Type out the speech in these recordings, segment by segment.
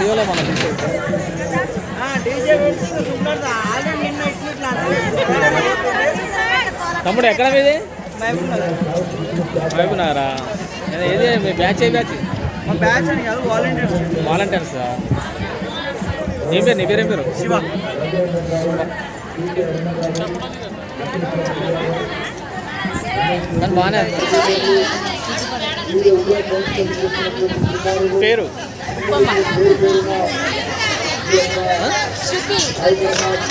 వీడియోలో మనం తమ్ముడు ఎక్కడ మీది? వైపునారా ఏది? మీ బ్యాచ్ ఏ బ్యాచ్? మా బ్యాచ్ అని కాదు వాలంటీర్స్. వాలంటీర్స్ నీ పేరు నీ పేరు ఏం పేరు? శివ. బాగానే పేరు? శృతి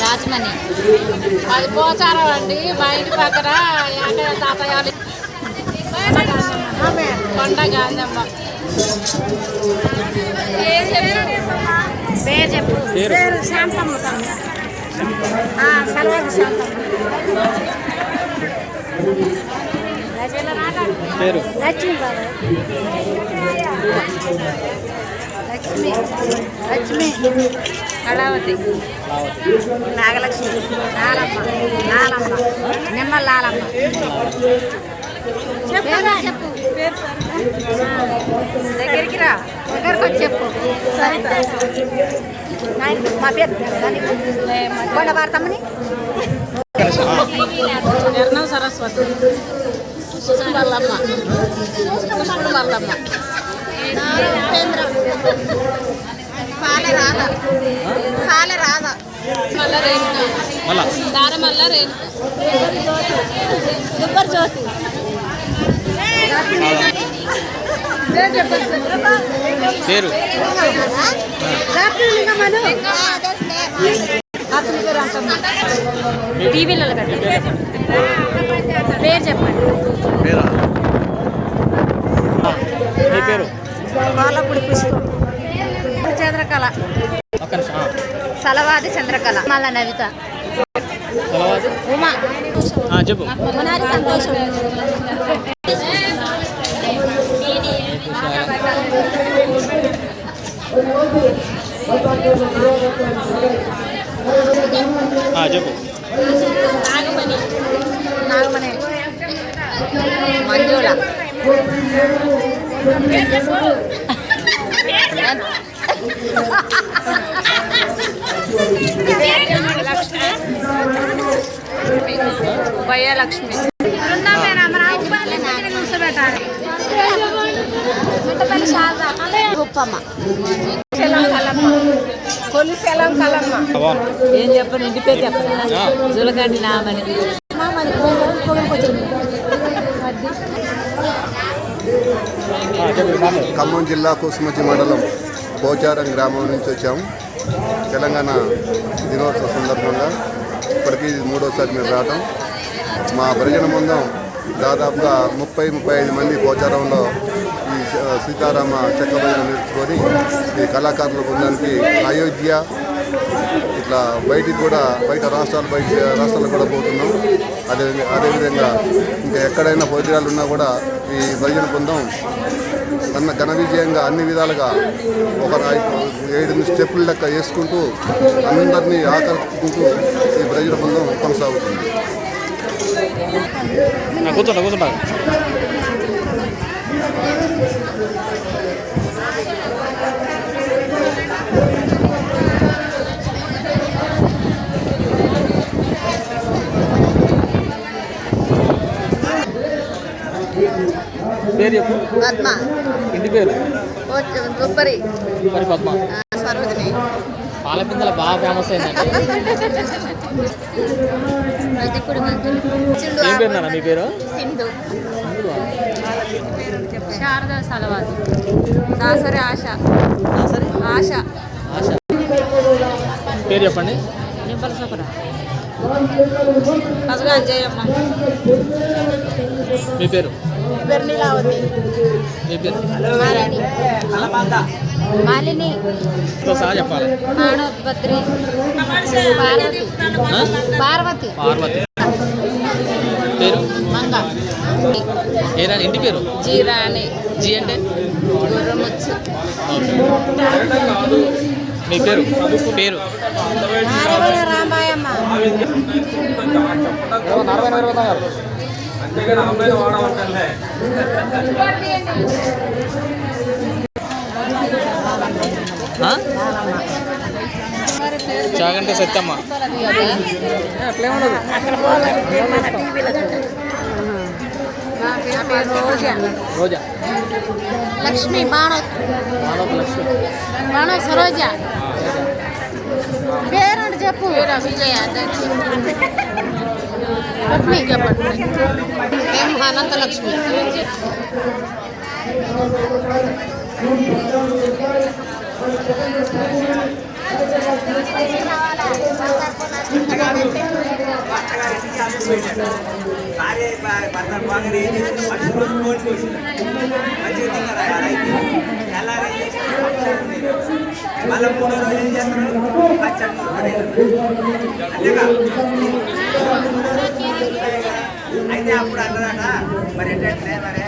రాజమణి. అది పోచారం అండి. మా ఇంటి పక్కన ఎక్కడ తాతయ్యాలు కొండ గాంధమ్మ. పేరు చెప్పు. పేరు శాంతమ్మ సలవాది శాంతమ్మ. పేరు. లక్ష్మి బాబు లక్ష్మి. లక్ష్మి. కళావతి. నాగలక్ష్మి. నాలమ్మ నాలమ్మ నిమ్మ లాలమ్మ. చెప్పు చెప్పు. దగ్గరికి రా. దగ్గరకు వచ్చి చెప్పు. మా పేరు కొండ భారతమ్మని. సరస్వతి. కృష్ణ మల్లమ్మ కృష్ణుడు మల్లమ్మ దారమల్ల దుబ్బర్ జ్యోతి పేరు టీవీలలో పేరు? చెప్పండి పేరా నీ పేరు వాళ్ళప్పుడు పుష్పం చంద్రకళ ఒక్క నిమిషం ఆ. సలవాది చంద్రకళ. మళ్ళా నవిత ఉమా. చెప్పు. మునారి సంతోషం. ఆ, చెప్పు. నాగమణి. నాగమణి మంజుల. భయలక్ష్మి గొప్పమ్మ. కొలిసెలం కలమ్మ. ఏం చెప్పను? ఇంటి పేరు చెప్పనా? ఆ. జులకండి నామని ఖమ్మం జిల్లా కుసుమతి మండలం పోచారం గ్రామం నుంచి వచ్చాము. తెలంగాణ దినోత్సవ సందర్భంగా ఇప్పటికీ మూడోసారి మేము రావటం. మా పరిజన బృందం దాదాపుగా ముప్పై ముప్పై ఐదు మంది పోచారంలో ఈ సీతారామ చెక్క భజన నేర్చుకొని ఈ కళాకారుల బృందానికి అయోధ్య ఇట్లా బయటికి కూడా బయట రాష్ట్రాలు బయట రాష్ట్రాలకు కూడా పోతున్నాం. అదే అదేవిధంగా ఇంకా ఎక్కడైనా భోజనాలు ఉన్నా కూడా ఈ భజన బృందం ఘన ఘన విజయంగా అన్ని విధాలుగా ఒక ఏడు స్టెప్పుల లెక్క వేసుకుంటూ అందరినీ ఆకర్షించుకుంటూ ఈ భజన బృందం కొనసాగుతుంది. కూర్చుంటా పేరు చెప్పు. ఇంటి పేరు? దుబ్బరి మరి పద్మ. సరోజిని. పాలపిందల బాగా ఫేమస్ అయిందండి ఏం పేరు నాన్న మీ పేరు? సింధు. శారద సలవాది. దాసరి ఆశ. సరే ఆశ. ఆశ. పేరు చెప్పండి. పసుగా అంజయ్యమ్మ మీ పేరు? మాలిని. మాలిని. పార్వతి? పార్వతి. పార్వతి. పేరు? మంగ. ఏరా ఇంటి పేరు? జీరాణి జీ అంటే? గుర్రముచ్చు. మీ పేరు? పేరు? రామాయమ్మ. నలభై ఇరవై తాగారు ఆ? చాగంటే సత్యమ్మ అట్లే ఉండదు రోజా లక్ష్మి మానవ్ మానవ లక్ష్మి మానవ్ సరోజ పేరంటే చెప్పు విజయ పద్మి చెప్పండి మేము అనంత లక్ష్మి భార్య భర్త మళ్ళీ మూడో రోజు ఏం చేస్తున్నాడు పచ్చడి అంతేగా? అయితే అప్పుడు అన్నదాట మరి ఏంటంటే మరి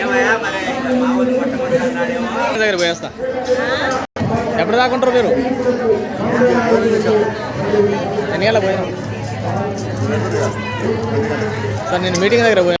ఏమయ్యా మరి మా ఊరు మొట్టమొదటి దగ్గర పోయేస్తా. ఎప్పుడు దాకుంటారు మీరు? ఎన్ని గంటలకు పోయినా సార్ నేను మీటింగ్ దగ్గర పోయాను